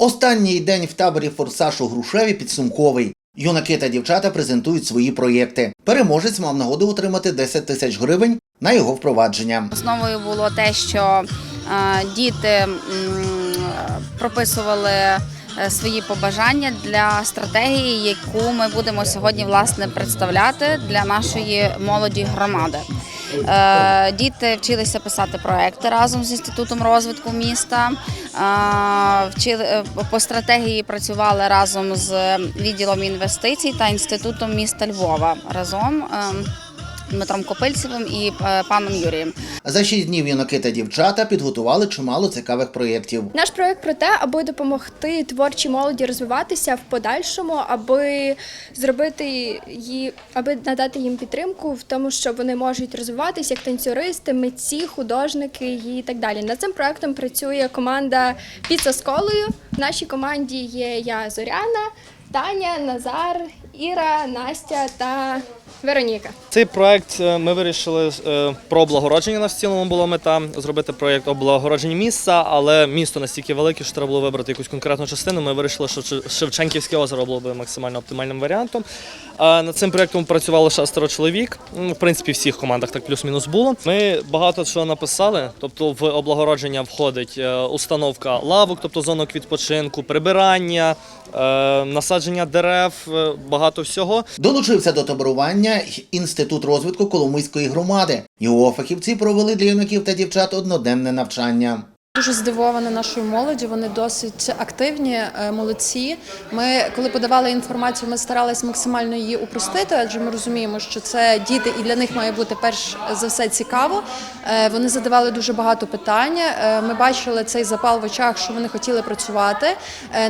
Останній день в таборі Форсаж у Грушеві підсумковий. Юнаки та дівчата презентують свої проєкти. Переможець мав нагоду отримати 10 тисяч гривень на його впровадження. Основою було те, що е, діти прописували е, свої побажання для стратегії, яку ми будемо сьогодні власне представляти для нашої молоді громади. Е, Діти вчилися писати проекти разом з інститутом розвитку міста. е, Вчили е, по стратегії працювали разом з відділом інвестицій та інститутом міста Львова разом. Дмитром Копильцевим і е, паном Юрієм. За 6 днів юнаки та дівчата підготували чимало цікавих проєктів. Наш проект про те, аби допомогти творчій молоді розвиватися в подальшому, аби зробити її, аби надати їм підтримку в тому, що вони можуть розвиватися як танцюристи, митці, художники і так далі. Над цим проектом працює команда Піца з колою. В нашій команді є я Зоряна, Таня, Назар, Іра, Настя та Вероніка. Цей проект е, ми вирішили е, про облагородження. У нас в цілому була мета зробити проєкт облагородження місця, але місто настільки велике, що треба було вибрати якусь конкретну частину. Ми вирішили, що Шевченківське озеро було б максимально оптимальним варіантом. Над цим проєктом працювало шестеро чоловік. Ну, В принципі, в всіх командах так плюс-мінус було. Ми багато чого написали. Тобто, в облагородження входить е, установка лавок, тобто зонок відпочинку, прибирання, насадження дерев, багато всього. Долучився до таборування й інститут розвитку Коломийської громади. Його фахівці провели для юнаків та дівчат одноденне навчання. Дуже здивована нашою молоді. Вони досить активні, е, молодці. Ми, коли подавали інформацію, ми старалися максимально її упростити, адже ми розуміємо, що це діти, і для них має бути перш за все цікаво. Е, Вони задавали дуже багато питань. Е, Ми бачили цей запал в очах, що вони хотіли працювати.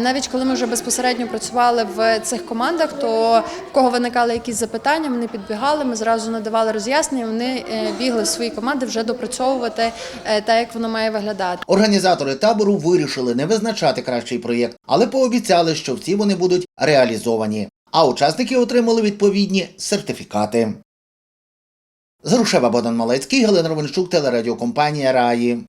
Навіть коли ми вже безпосередньо працювали в цих командах, то в кого виникали якісь запитання, вони підбігали. Ми зразу надавали роз'яснення. Вони бігли в свої команди вже допрацьовувати е, так, як воно має виглядати. Організатори табору вирішили не визначати кращий проєкт, але пообіцяли, що всі вони будуть реалізовані. А учасники отримали відповідні сертифікати. З Грушева Богдан Малецький, Галина Романчук, телерадіокомпанія Раї.